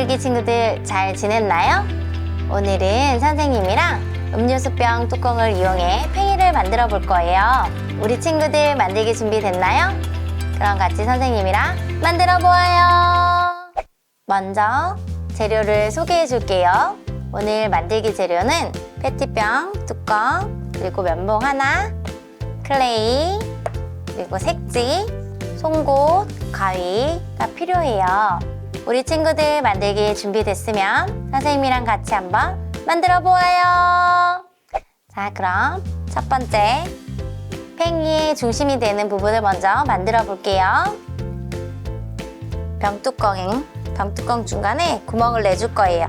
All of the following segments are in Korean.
만들기 친구들 잘 지냈나요? 오늘은 선생님이랑 음료수병 뚜껑을 이용해 팽이를 만들어 볼 거예요. 우리 친구들 만들기 준비됐나요? 그럼 같이 선생님이랑 만들어 보아요. 먼저 재료를 소개해 줄게요. 오늘 만들기 재료는 페트병, 뚜껑, 그리고 면봉 하나, 클레이, 그리고 색지, 송곳, 가위가 필요해요. 우리 친구들 만들기 준비됐으면 선생님이랑 같이 한번 만들어 보아요. 자, 그럼 첫 번째 팽이의 중심이 되는 부분을 먼저 만들어 볼게요. 병뚜껑, 병뚜껑 중간에 구멍을 내줄 거예요.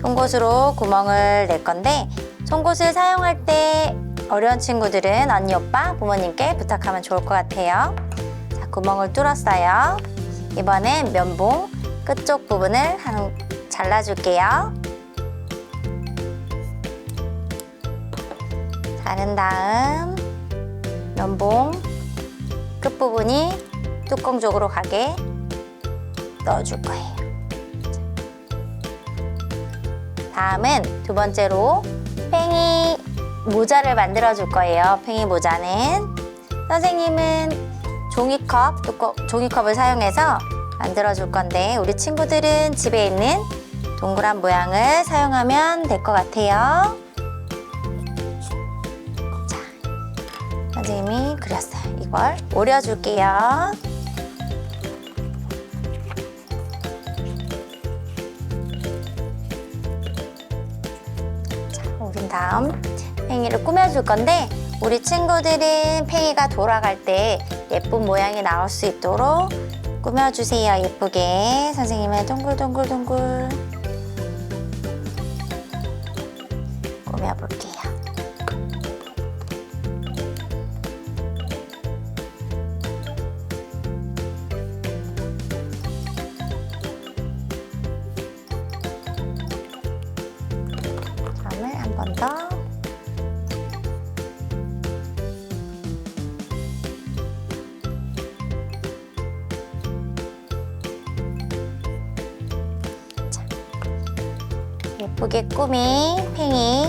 송곳으로 구멍을 낼 건데 송곳을 사용할 때 어려운 친구들은 언니, 오빠, 부모님께 부탁하면 좋을 것 같아요. 자, 구멍을 뚫었어요. 이번엔 면봉 끝쪽 부분을 한 잘라줄게요. 자른 다음 면봉 끝부분이 뚜껑 쪽으로 가게 넣어줄 거예요. 다음은 두 번째로 팽이 모자를 만들어 줄 거예요. 팽이 모자는 선생님은 종이컵, 뚜껑, 종이컵을 사용해서 만들어 줄 건데 우리 친구들은 집에 있는 동그란 모양을 사용하면 될 것 같아요. 자, 선생님이 그렸어요. 이걸 오려줄게요. 자, 오린 다음 팽이를 꾸며줄 건데 우리 친구들은 팽이가 돌아갈 때 예쁜 모양이 나올 수 있도록 꾸며주세요. 예쁘게 선생님의 동글동글동글 꾸며볼게요. 다음을 한번 더. 예쁘게 꾸민 팽이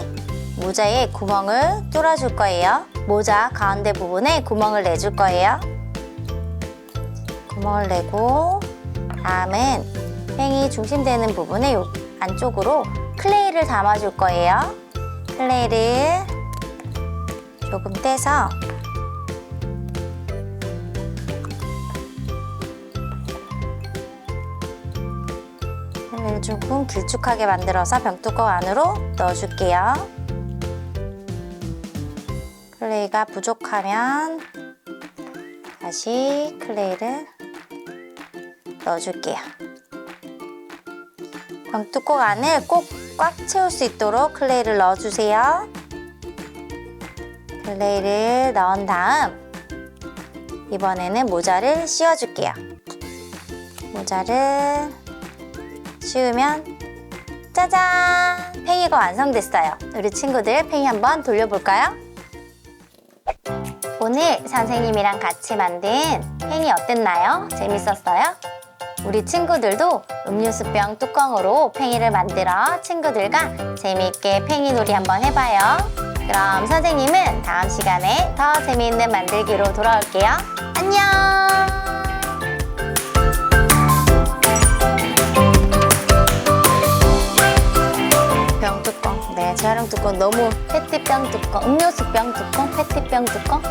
모자에 구멍을 뚫어줄 거예요. 모자 가운데 부분에 구멍을 내줄 거예요. 구멍을 내고 다음은 팽이 중심되는 부분에 요 안쪽으로 클레이를 담아줄 거예요. 클레이를 조금 떼서 클레이를 조금 길쭉하게 만들어서 병뚜껑 안으로 넣어줄게요. 클레이가 부족하면 다시 클레이를 넣어줄게요. 병뚜껑 안을 꼭 꽉 채울 수 있도록 클레이를 넣어주세요. 클레이를 넣은 다음 이번에는 모자를 씌워줄게요. 모자를 씌우면 짜잔! 팽이가 완성됐어요. 우리 친구들 팽이 한번 돌려볼까요? 오늘 선생님이랑 같이 만든 팽이 어땠나요? 재밌었어요? 우리 친구들도 음료수병 뚜껑으로 팽이를 만들어 친구들과 재미있게 팽이 놀이 한번 해봐요. 그럼 선생님은 다음 시간에 더 재미있는 만들기로 돌아올게요. 안녕! 뚜껑 너무 페트병 뚜껑, 음료수병 뚜껑, 페트병 뚜껑